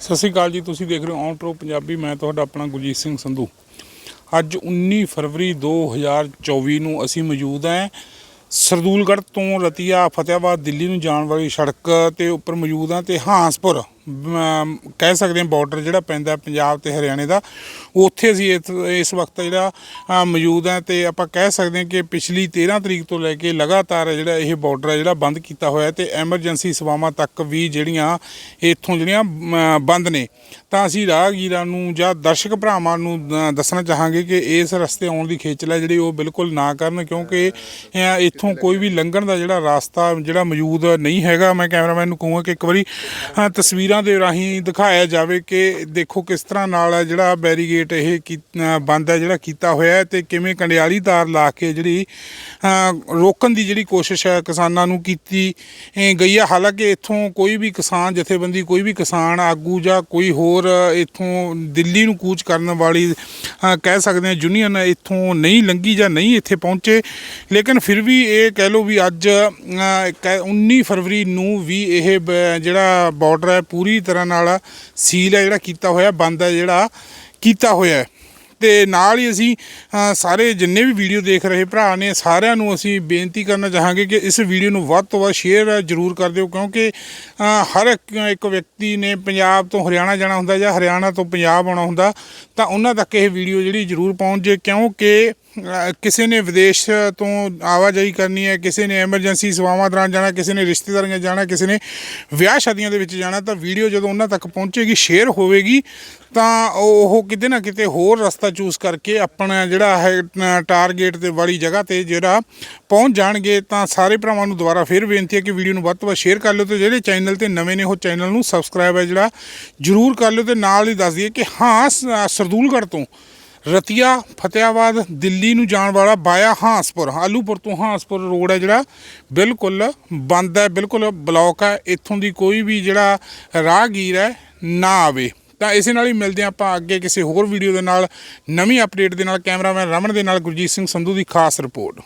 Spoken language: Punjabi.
ਸਤਿ ਸ਼੍ਰੀ ਅਕਾਲ ਜੀ, ਤੁਸੀਂ ਦੇਖ ਰਹੇ ਹੋ ਔਨ ਪ੍ਰੋ ਪੰਜਾਬੀ, ਮੈਂ ਤੁਹਾਡਾ ਆਪਣਾ ਗੁਰਜੀਤ ਸਿੰਘ ਸੰਧੂ। ਅੱਜ 19 ਫਰਵਰੀ 2024 ਨੂੰ ਅਸੀਂ ਮੌਜੂਦ ਹਾਂ ਸਰਦੂਲਗੜ੍ਹ ਤੋਂ ਰਤੀਆ ਫਤਿਆਬਾਦ ਦਿੱਲੀ ਨੂੰ ਜਾਣ ਵਾਲੀ ਸੜਕ ਤੇ ਉੱਪਰ ਮੌਜੂਦ ਹਾਂ ਤੇ ਹਾਂਸਪੁਰ। ਕਹਿ ਸਕਦੇ ਹਾਂ ਬਾਰਡਰ ਜਿਹੜਾ ਪੈਂਦਾ ਪੰਜਾਬ ਤੇ ਹਰਿਆਣੇ ਦਾ, ਉੱਥੇ ਅਸੀਂ ਇਸ- ਵਕਤ ਜਿਹੜਾ ਮੌਜੂਦ ਹੈ ਤੇ ਆਪਾਂ ਕਹਿ ਸਕਦੇ ਹਾਂ ਕਿ ਪਿਛਲੀ 13 ਤਰੀਕ ਤੋਂ ਲੈ ਕੇ ਲਗਾਤਾਰ ਜਿਹੜਾ ਇਹ ਬਾਰਡਰ ਹੈ ਜਿਹੜਾ ਬੰਦ ਕੀਤਾ ਹੋਇਆ ਤੇ ਐਮਰਜੈਂਸੀ ਸੇਵਾਵਾਂ ਤੱਕ ਵੀ ਜਿਹੜੀਆਂ ਇੱਥੋਂ ਜਿਹੜੀਆਂ ਬੰਦ ਨੇ। ਤਾਂ ਅਸੀਂ ਰਾਹਗੀਰਾਂ ਨੂੰ ਜਾਂ ਦਰਸ਼ਕ ਭਰਾਵਾਂ ਨੂੰ ਦੱਸਣਾ ਚਾਹਾਂਗੇ ਕਿ ਇਸ ਰਸਤੇ ਆਉਣ ਦੀ ਖੇਚਲ ਹੈ ਜਿਹੜੀ ਉਹ ਬਿਲਕੁਲ ਨਾ ਕਰਨ ਕਿਉਂਕਿ ਇੱਥੋਂ ਕੋਈ ਵੀ ਲੰਘਣ ਦਾ ਜਿਹੜਾ ਰਸਤਾ ਜਿਹੜਾ ਮੌਜੂਦ ਨਹੀਂ ਹੈਗਾ। ਮੈਂ ਕੈਮਰਾਮੈਨ ਨੂੰ ਕਹੂੰਗਾ ਕਿ ਇੱਕ ਵਾਰੀ ਤਸਵੀਰਾਂ ਤਸਵੀਰਾਂ ਦੇ ਰਾਹੀਂ ਦਿਖਾਇਆ ਜਾਵੇ ਕਿ ਦੇਖੋ ਕਿਸ ਤਰ੍ਹਾਂ ਨਾਲ ਹੈ ਜਿਹੜਾ ਬੈਰੀਗੇਟ ਇਹ ਕੀ- ਬੰਦ ਹੈ ਜਿਹੜਾ ਕੀਤਾ ਹੋਇਆ ਹੈ ਤੇ ਕਿਵੇਂ ਕੰਡਿਆਲੀ ਤਾਰ ਲਾ ਕੇ ਜਿਹੜੀ ਰੋਕਣ ਦੀ ਜਿਹੜੀ ਕੋਸ਼ਿਸ਼ ਹੈ ਕਿਸਾਨਾਂ ਨੂੰ ਕੀਤੀ ਗਈ ਹੈ। ਹਾਲਾਂਕਿ ਇੱਥੋਂ ਕੋਈ ਵੀ ਕਿਸਾਨ ਜਥੇਬੰਦੀ ਕੋਈ ਵੀ ਕਿਸਾਨ ਆਗੂ ਜਾਂ ਕੋਈ ਹੋਰ ਇੱਥੋਂ ਦਿੱਲੀ ਨੂੰ ਕੂਚ ਕਰਨ ਵਾਲੀ ਕਹਿ ਸਕਦੇ ਹਾਂ ਯੂਨੀਅਨ ਇੱਥੋਂ ਨਹੀਂ ਲੰਗੀ ਜਾਂ ਨਹੀਂ ਇੱਥੇ ਪਹੁੰਚੇ। ਲੇਕਿਨ ਫਿਰ ਵੀ ਇਹ ਕਹਿ ਲਓ ਵੀ ਅੱਜ ਅ, ਕਹਿ- 19 ਫਰਵਰੀ ਨੂੰ ਵੀ ਇਹ ਬ- ਜਿਹੜਾ ਬਾਰਡਰ ਹੈ ਪੂਰੀ ਤਰ੍ਹਾਂ ਨਾਲ ਸੀਲ ਹੈ, ਜਿਹੜਾ ਕੀਤਾ ਹੋਇਆ, ਬੰਦ ਹੈ, ਜਿਹੜਾ ਕੀਤਾ ਹੋਇਆ ਹੈ। ਤੇ ਨਾਲ ਹੀ ਅਸੀਂ ਸਾਰੇ ਜਿੰਨੇ ਵੀ ਵੀਡੀਓ ਦੇਖ ਰਹੇ ਭਰਾ ਨੇ, ਸਾਰਿਆਂ ਨੂੰ ਅਸੀਂ ਬੇਨਤੀ ਕਰਨਾ ਚਾਹਾਂਗੇ ਕਿ ਇਸ ਵੀਡੀਓ ਨੂੰ ਵੱਧ ਤੋਂ ਵੱਧ ਸ਼ੇਅਰ ਜ਼ਰੂਰ ਕਰ ਦਿਓ, ਕਿਉਂਕਿ ਹਰ ਇੱਕ ਵਿਅਕਤੀ ਨੇ ਪੰਜਾਬ ਤੋਂ ਹਰਿਆਣਾ ਜਾਣਾ ਹੁੰਦਾ ਜਾਂ ਹਰਿਆਣਾ ਤੋਂ ਪੰਜਾਬ ਆਉਣਾ ਹੁੰਦਾ, ਤਾਂ ਉਹਨਾਂ ਤੱਕ ਇਹ ਵੀਡੀਓ ਜਿਹੜੀ ਜ਼ਰੂਰ ਪਹੁੰਚ ਜੇ ਕਿਉਂਕਿ ਕਿਸੇ ਨੇ ਵਿਦੇਸ਼ ਤੋਂ ਆਵਾਜਾਈ ਕਰਨੀ ਹੈ, ਕਿਸੇ ਨੇ ਐਮਰਜੈਂਸੀ ਸੇਵਾਵਾਂ ਦੌਰਾਨ ਜਾਣਾ, ਕਿਸੇ ਨੇ ਰਿਸ਼ਤੇਦਾਰੀਆਂ ਜਾਣਾ, ਕਿਸੇ ਨੇ ਵਿਆਹ ਸ਼ਾਦੀਆਂ ਦੇ ਵਿੱਚ ਜਾਣਾ, ਤਾਂ ਵੀਡੀਓ ਜਦੋਂ ਉਹਨਾਂ ਤੱਕ ਪਹੁੰਚੇਗੀ ਸ਼ੇਅਰ ਹੋਵੇਗੀ, ਤਾਂ ਉਹ ਕਿਤੇ ਨਾ ਕਿਤੇ ਹੋਰ ਰਸਤਾ ਚੂਜ਼ ਕਰਕੇ ਆਪਣਾ ਜਿਹੜਾ ਹੈ ਟਾਰਗੇਟ ਤੇ ਵਾਲੀ ਜਗ੍ਹਾ ਤੇ ਜਿਹੜਾ ਪਹੁੰਚ ਜਾਣਗੇ, ਤਾਂ ਸਾਰੇ ਭਰਾਵਾਂ ਨੂੰ ਦੁਬਾਰਾ ਫਿਰ ਬੇਨਤੀ ਹੈ ਕਿ ਵੀਡੀਓ ਨੂੰ ਵੱਧ ਤੋਂ ਵੱਧ ਸ਼ੇਅਰ ਕਰ ਲਿਓ ਤੇ ਜਿਹੜੇ ਚੈਨਲ ਤੇ ਨਵੇਂ ਨੇ, ਉਹ ਚੈਨਲ ਨੂੰ ਸਬਸਕ੍ਰਾਈਬ ਹੈ ਜਿਹੜਾ, ਜਰੂਰ ਕਰ ਲਿਓ ਤੇ ਨਾਲ ਹੀ ਦੱਸ ਦਈਏ ਕਿ ਹਾਂ ਸਰਦੂਲਗੜ੍ਹ ਤੋਂ ਰਤੀਆ, ਫਤਿਆਬਾਦ, ਦਿੱਲੀ ਨੂੰ ਜਾਣ ਵਾਲਾ ਬਾਇਆ ਹਾਂਸਪੁਰ। ਆਲੂਪੁਰ ਤੋਂ ਹਾਂਸਪੁਰ ਰੋਡ ਹੈ ਜਿਹੜਾ, ਬਿਲਕੁਲ ਬੰਦ ਹੈ, ਬਿਲਕੁਲ ਬਲੌਕ ਹੈ। ਇੱਥੋਂ ਦੀ ਕੋਈ ਵੀ ਜਿਹੜਾ ਰਾਹਗੀਰ ਹੈ, ਨਾ ਆਵੇ। ਤਾਂ ਇਸੇ ਨਾਲ ਹੀ ਮਿਲਦੇ ਹਾਂ ਆਪਾਂ ਅੱਗੇ ਕਿਸੇ ਹੋਰ ਵੀਡੀਓ ਦੇ ਨਾਲ, ਨਵੀਂ ਅਪਡੇਟ ਦੇ ਨਾਲ, ਕੈਮਰਾਮੈਨ ਰਮਨ ਦੇ ਨਾਲ ਗੁਰਜੀਤ ਸਿੰਘ ਸੰਧੂ ਦੀ ਖਾਸ ਰਿਪੋਰਟ।